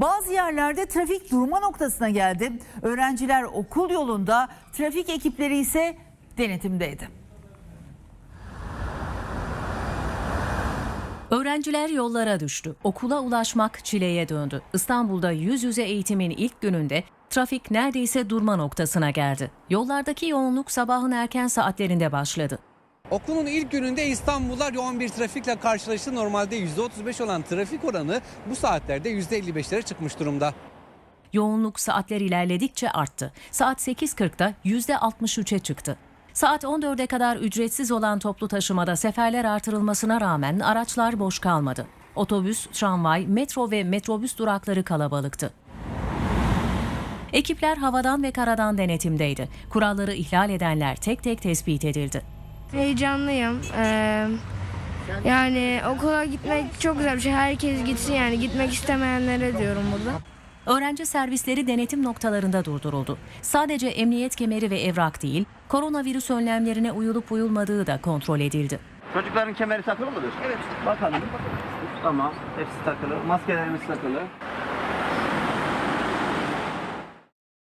Bazı yerlerde trafik durma noktasına geldi. Öğrenciler okul yolunda, trafik ekipleri ise denetimdeydi. Öğrenciler yollara düştü. Okula ulaşmak çileye döndü. İstanbul'da yüz yüze eğitimin ilk gününde trafik neredeyse durma noktasına geldi. Yollardaki yoğunluk sabahın erken saatlerinde başladı. Okulun ilk gününde İstanbullular yoğun bir trafikle karşılaştı. Normalde %35 olan trafik oranı bu saatlerde %55'lere çıkmış durumda. Yoğunluk saatler ilerledikçe arttı. Saat 8.40'da %63'e çıktı. Saat 14'e kadar ücretsiz olan toplu taşımada seferler artırılmasına rağmen araçlar boş kalmadı. Otobüs, tramvay, metro ve metrobüs durakları kalabalıktı. Ekipler havadan ve karadan denetimdeydi. Kuralları ihlal edenler tek tek tespit edildi. Heyecanlıyım. Ee, yani okula gitmek çok güzel bir şey. Herkes gitsin yani. Gitmek istemeyenlere diyorum burada. Öğrenci servisleri denetim noktalarında durduruldu. Sadece emniyet kemeri ve evrak değil, koronavirüs önlemlerine uyulup uyulmadığı da kontrol edildi. Çocukların kemeri takılı mıdır? Evet. Bakalım. Tamam. Hepsi takılı. Maskelerimiz takılı.